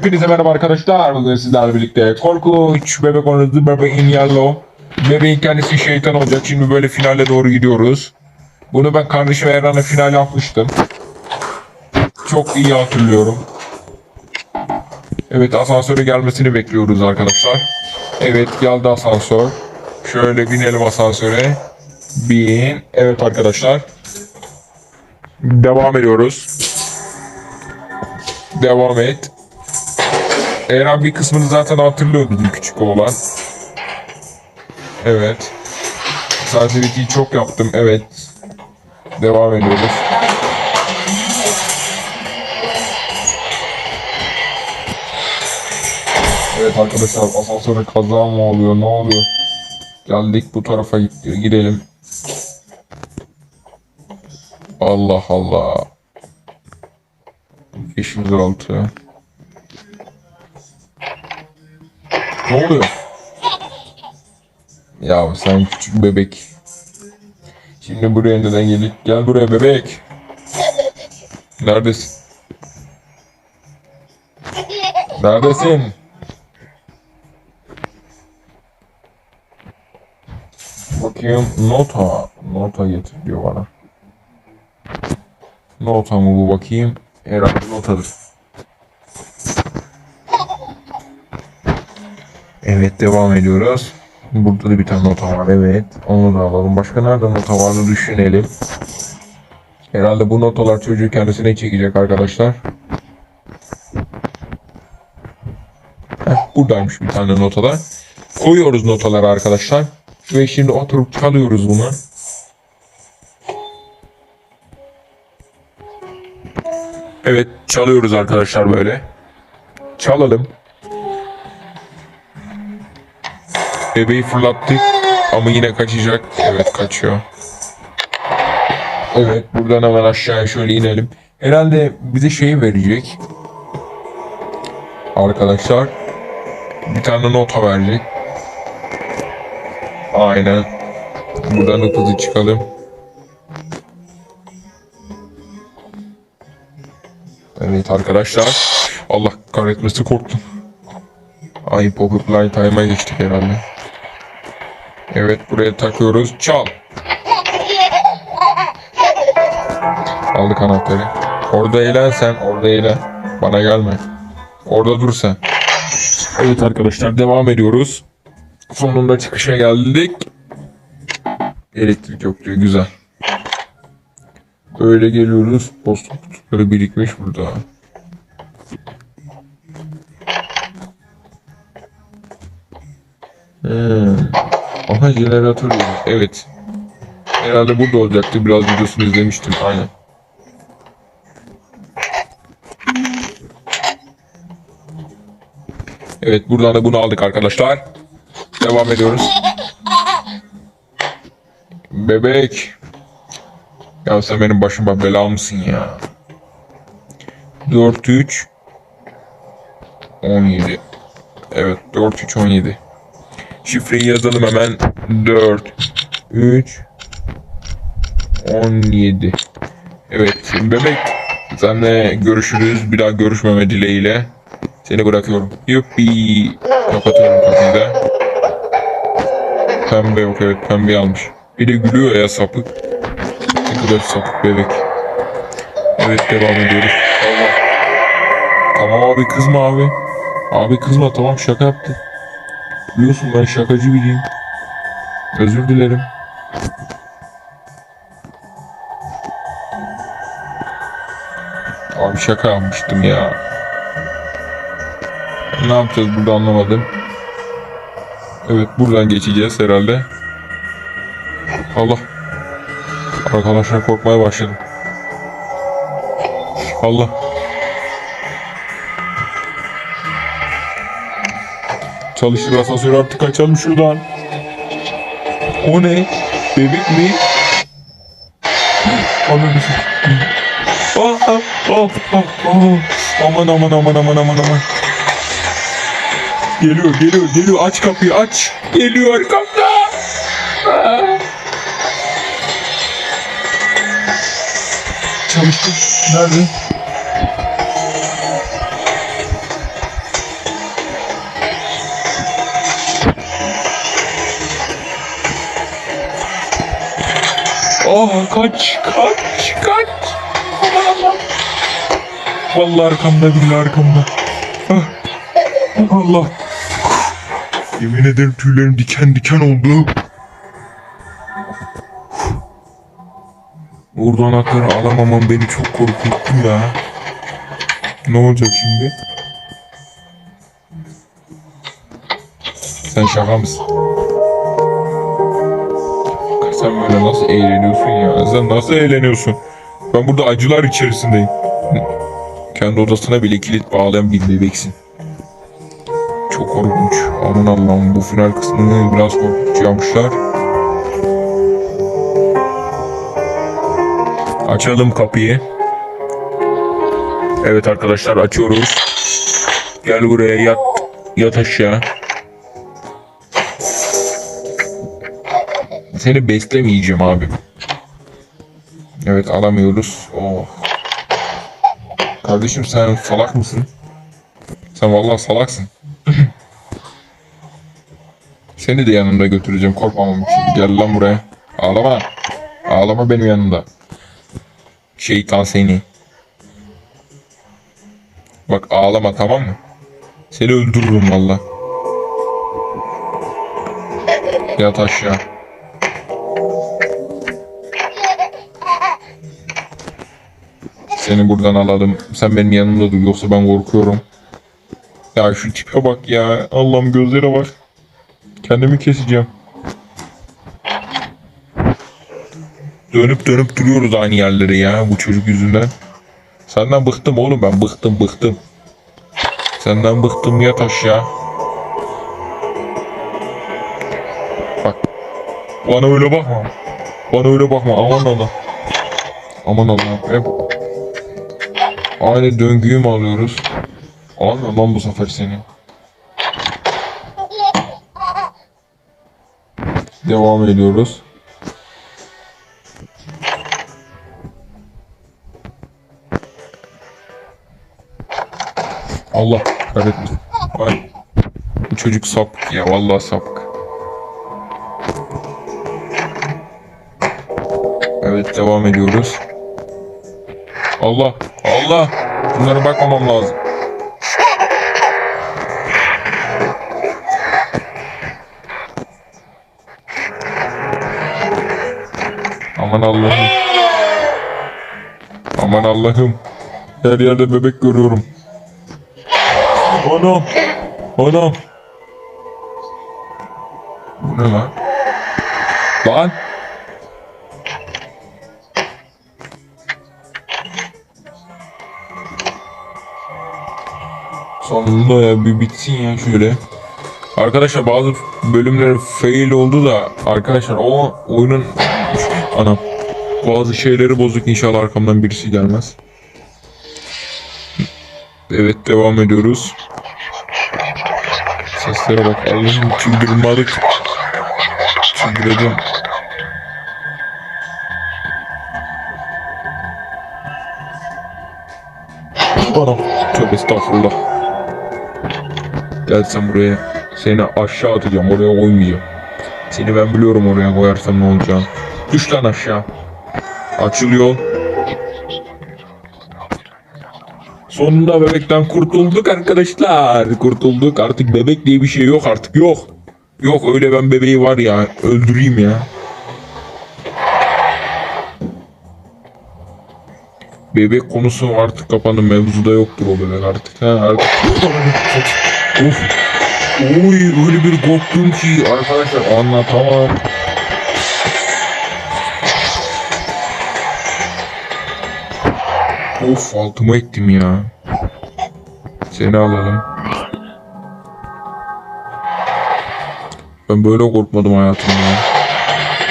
Hepinize merhaba arkadaşlar. Bugün sizlerle birlikte korkunç bebek oynadı. Bebeğin yellow. Bebeğin kendisi şeytan olacak. Şimdi böyle finale doğru gidiyoruz. Bunu ben kardeşim Erhan'la final yapmıştım. Çok iyi hatırlıyorum. Evet asansöre gelmesini bekliyoruz arkadaşlar. Evet geldi asansör. Şöyle binelim asansöre. Bin. Evet arkadaşlar. Devam ediyoruz. Devam et. Eren bir kısmını zaten hatırlıyordu küçük oğlan. Evet. Sadece ikiyi çok yaptım. Evet. Devam ediyoruz. Evet arkadaşlar asansöre kaza mı oluyor ne oluyor? Geldik bu tarafa gidelim. Allah Allah. 506. Ne oluyor? Ya sen küçük bebek. Şimdi buraya neden geldik? Gel buraya bebek. Neredesin? Neredesin? Bakayım nota. Nota getir diyor bana. Nota mı bu bakayım? Herhalde notadır. Evet devam ediyoruz. Burada da bir tane nota var evet. Onu da alalım. Başka nerede nota vardı düşünelim. Herhalde bu notalar çocuğu kendisine çekecek arkadaşlar. Heh, buradaymış bir tane notada. Koyuyoruz notaları arkadaşlar. Ve şimdi oturup çalıyoruz bunu. Evet çalıyoruz arkadaşlar böyle. Çalalım. Bebeği fırlattık ama yine kaçacak. Evet kaçıyor. Evet buradan hemen aşağıya şöyle inelim. Herhalde bize şey verecek. Arkadaşlar. Bir tane nota verecek. Aynen. Buradan hızlı çıkalım. Evet arkadaşlar. Allah kahretmesi korktum. Ay pop-up line time'a geçtik herhalde. Evet buraya takıyoruz. Çal. Aldık anahtarı. Orada eğlen sen. Orada eğlen. Bana gelme. Orada dur sen. Evet arkadaşlar devam ediyoruz. Sonunda çıkışa geldik. Elektrik yok diyor. Güzel. Böyle geliyoruz. Posta kutuları birikmiş burada. Hmm. Aha jeneratör yok. Evet. Herhalde burada olacaktı. Biraz videosunu izlemiştim. Aynen. Evet buradan da bunu aldık arkadaşlar. Devam ediyoruz. Bebek. Ya sen benim başıma bela mısın ya? 4 3 17. Evet 4 3 17. Şifreyi yazalım hemen. 4 3 17. Evet bebek. Seninle görüşürüz. Bir daha görüşmeme dileğiyle. Seni bırakıyorum. Yuppi. Kapatıyorum kapıyı da. Pembe yok evet pembe almış. Bir de gülüyor ya sapık. Ne kadar sapık bebek. Evet devam ediyoruz. Allah. Tamam abi kızma abi. Abi kızma tamam şaka yaptım. Biliyorsun ben şakacı biriyim. Özür dilerim. Abi şaka yapmıştım ya. Ne yapacağız burada anlamadım. Evet buradan geçeceğiz herhalde. Allah. Arkadaşlar korkmaya başladım. Allah. Çalışır asansör artık kaçalım şuradan. O ne? Bebek mi? Ananı s- Ah, ah, ah, ah, ah. Aman aman aman aman aman aman. Geliyor geliyor geliyor aç kapıyı aç. Geliyor arkamda. Çalıştı. Nerede? Aa kaç kaç kaç. Aman Allah'ım. Vallahi arkamda billahi arkamda. Ah. Allah. Yemin ederim tüylerim diken diken oldu. Orada anahtarı alamamam beni çok korkuttu ya. Ne olacak şimdi? Sen şaka mısın? Sen böyle nasıl eğleniyorsun ya? Sen nasıl eğleniyorsun? Ben burada acılar içerisindeyim. Kendi odasına bile kilit bağlayan bir bebeksin. Çok korkunç. Aman Allah'ım bu final kısmını biraz korkunç yapmışlar. Açalım kapıyı. Evet arkadaşlar açıyoruz. Gel buraya yat. Yat aşağı. Seni beslemeyeceğim abi. Evet alamıyoruz. Oh. Kardeşim sen salak mısın? Sen vallahi salaksın. Seni de yanımda götüreceğim korkmamam için. Gel lan buraya. Ağlama. Ağlama benim yanımda. Şeytan seni. Bak ağlama tamam mı? Seni öldürürüm valla. Yat aşağı. Seni buradan alalım. Sen benim yanımda dur yoksa ben korkuyorum. Ya şu tipe bak ya. Allah'ım gözlere bak. Kendimi keseceğim. Dönüp dönüp duruyoruz aynı yerlere ya bu çocuk yüzünden. Senden bıktım oğlum ben bıktım bıktım. Senden bıktım yat aşağı. Bak. Bana öyle bakma. Bana öyle bakma aman Allah. Aman Allah. Aynı döngüyü mü alıyoruz? Almıyorum lan bu sefer seni. Devam ediyoruz. Allah kahretsin. Ay. Bu çocuk sapık ya vallahi sapık. Evet devam ediyoruz. Allah Allah bunlara bakmamam lazım. Aman Allah'ım. Aman Allah'ım. Her yerde bebek görüyorum. Anam. Anam. Bu ne lan? Lan. Sonunda ya bir bitsin ya şöyle. Arkadaşlar bazı bölümler fail oldu da arkadaşlar o oyunun anam bazı şeyleri bozuk inşallah arkamdan birisi gelmez. Evet devam ediyoruz. Seslere bak Allah'ım çıldırmadık. Çıldıracağım. Anam tövbe estağfurullah. Gel buraya. Seni aşağı atacağım oraya koymayacağım. Seni ben biliyorum oraya koyarsam ne olacağını. Düş lan aşağı. Açılıyor. Sonunda bebekten kurtulduk arkadaşlar. Kurtulduk artık bebek diye bir şey yok artık yok. Yok öyle ben bebeği var ya öldüreyim ya. Bebek konusu artık kapandı mevzuda yoktur o bebek artık. Ha, artık. Of. Oy öyle bir korktum ki arkadaşlar anlatamam. Of altıma ettim ya. Seni alalım. Ben böyle korkmadım hayatımda.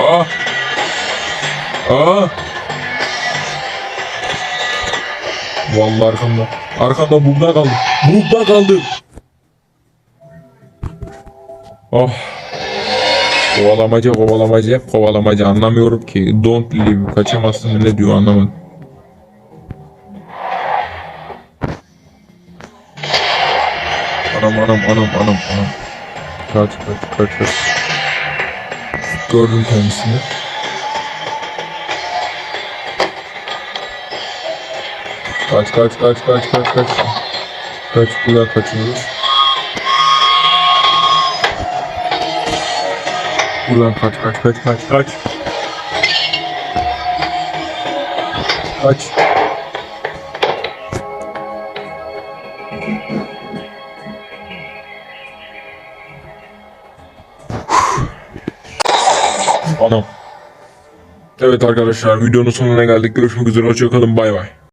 Aa! Aa! Vallahi arkamda. Arkamda burada kaldım. Burada kaldım. Oh. Kovalamaca kovalamaca hep kovalamaca anlamıyorum ki. Don't leave kaçamazsın ne diyor anlamadım. Anam anam anam anam anam. Kaç kaç kaç kaç. Gördüm kendisini. Kaç kaç kaç kaç kaç kaç. Kaç buradan kaçıyoruz. Buradan kaç kaç kaç kaç kaç. Kaç. Anam. Evet arkadaşlar videonun sonuna geldik. Görüşmek üzere. Hoşçakalın. Bay bay.